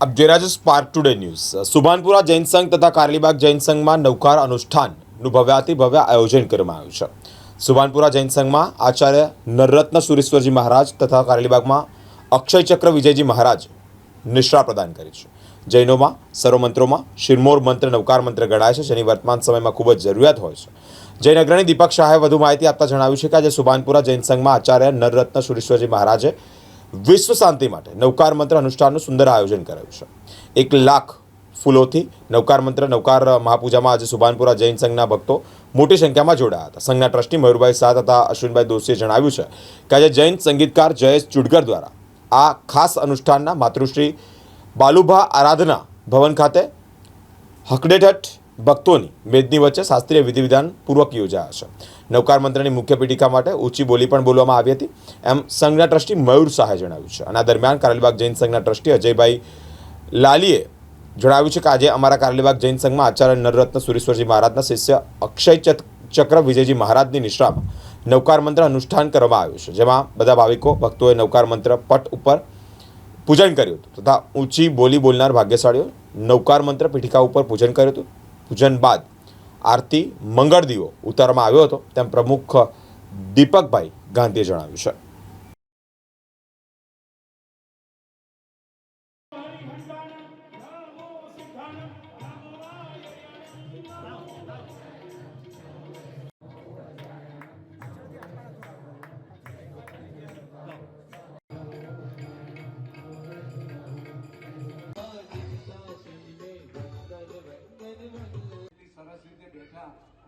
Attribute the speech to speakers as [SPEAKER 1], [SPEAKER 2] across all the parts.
[SPEAKER 1] આપ જોઈ રહ્યા છો Spark Today News Subhanpura Jain સંઘ તથા કારલીબાગ જૈન સંઘમાં નવકાર અનુષ્ઠાનનું ભવ્યાતિ ભવ્ય આયોજન કરવામાં આવ્યું છે. સુભાનપુરા જૈન સંઘમાં આચાર્ય નરરત્ન સુરેશ્વરજી મહારાજ તથા કારલીબાગમાં અક્ષય ચક્ર વિજયજી મહારાજ નિષ્ઠા પ્રદાન કરી છે. જૈનોમાં, સર્વમંત્રોમાં શિરમોર મંત્ર નવકાર મંત્ર ગણાય છે, જેની વર્તમાન સમયમાં ખૂબ જ જરૂરિયાત હોય છે. જૈન અગ્રણી દીપક શાહે વધુ માહિતી આપતા જણાવ્યું છે કે આજે સુભાનપુરા જૈન સંઘમાં આચાર્ય નરરત્ન સુરેશ્વરજી મહારાજે વિશ્વ શાંતિ માટે નૌકાર મંત્ર અનુષ્ઠાનનું સુંદર આયોજન કરાયું છે. એક લાખ ફૂલોથી નૌકાર મંત્ર, નૌકાર મહાપૂજામાં આજે સુભાનપુરા જૈન સંઘના ભક્તો મોટી સંખ્યામાં જોડાયા હતા. સંઘના ટ્રસ્ટી મયુરભાઈ શાહ તથા અશ્વિનભાઈ દોશીએ જણાવ્યું છે કે આજે જૈન સંગીતકાર જયેશ ચુડગર દ્વારા આ ખાસ અનુષ્ઠાનના માતૃશ્રી બાલુભા આરાધના ભવન ખાતે હકડેઠઠ ભક્તોની મેદની વચ્ચે શાસ્ત્રીય વિધિવિધાન પૂર્વક યોજાયા છે. નૌકાર મંત્રની મુખ્ય પીઠિકા માટે ઊંચી બોલી પણ બોલવામાં આવી હતી. એમ સંઘના ટ્રસ્ટી મયુર શાહે જણાવ્યું છે. અને આ દરમિયાન કારેલીબાગ જૈન સંઘના ટ્રસ્ટી અજયભાઈ લાલીએ જણાવ્યું છે કે આજે અમારા કારેલીબાગ જૈન સંઘમાં આચાર્ય નરરત્ન સુરેશ્વરજી મહારાજના શિષ્ય અક્ષય ચક્ર વિજયજી મહારાજની નિશ્રામાં નૌકાર મંત્ર અનુષ્ઠાન કરવામાં આવ્યું છે. જેમાં બધા ભાવિકો, ભક્તોએ નૌકાર મંત્ર પટ ઉપર પૂજન કર્યું હતું તથા ઊંચી બોલી બોલનાર ભાગ્યશાળીઓ નૌકાર મંત્ર પીઠિકા ઉપર પૂજન કર્યું હતું. પૂજન બાદ આરતી મંગળ દીવો ઉતારવામાં આવ્યો હતો તેમ પ્રમુખ દીપકભાઈ ગાંધીએ જણાવ્યું છે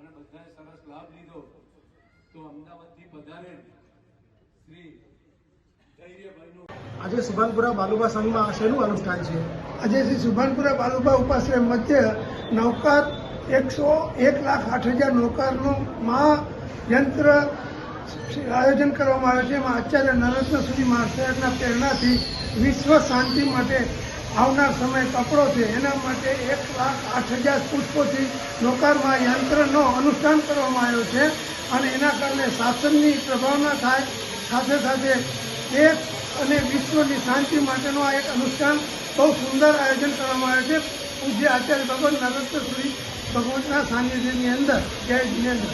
[SPEAKER 2] અને બધાએ સરસ લાભ લીધો. તો અમદાવાદથી પધારેલ શ્રી
[SPEAKER 3] આજે સુભાનપુરા બાલુબા સંઘમાં શેનું અનુષ્ઠાન છે?
[SPEAKER 4] આજે શ્રી સુભાનપુરા બાલુબા ઉપાશ્રય મધ્ય નૌકાર એકસો એક લાખ આઠ હજાર નૌકારનું મહાયંત્ર આયોજન કરવામાં આવ્યું છે. એમાં આચાર્ય નરેન્દ્ર સુધી મહાશયના પ્રેરણાથી વિશ્વ શાંતિ માટે આવનાર સમય કપડો છે. એના માટે એક લાખ આઠ હજાર પુષ્પોથી નૌકારમાં યંત્રનો અનુષ્ઠાન કરવામાં આવ્યો છે અને એના કારણે શાસનની પ્રભાવના થાય. સાથે સાથે એક અને વિશ્વની શાંતિ માટેનું આ એક અનુષ્ઠાન બહુ સુંદર આયોજન કરવામાં આવે છે. પૂજ્ય આચાર્ય ભગવાન નરત્ન શ્રી ભગવતના સાનિધ્યની અંદર. જય જિનેન્દ્ર.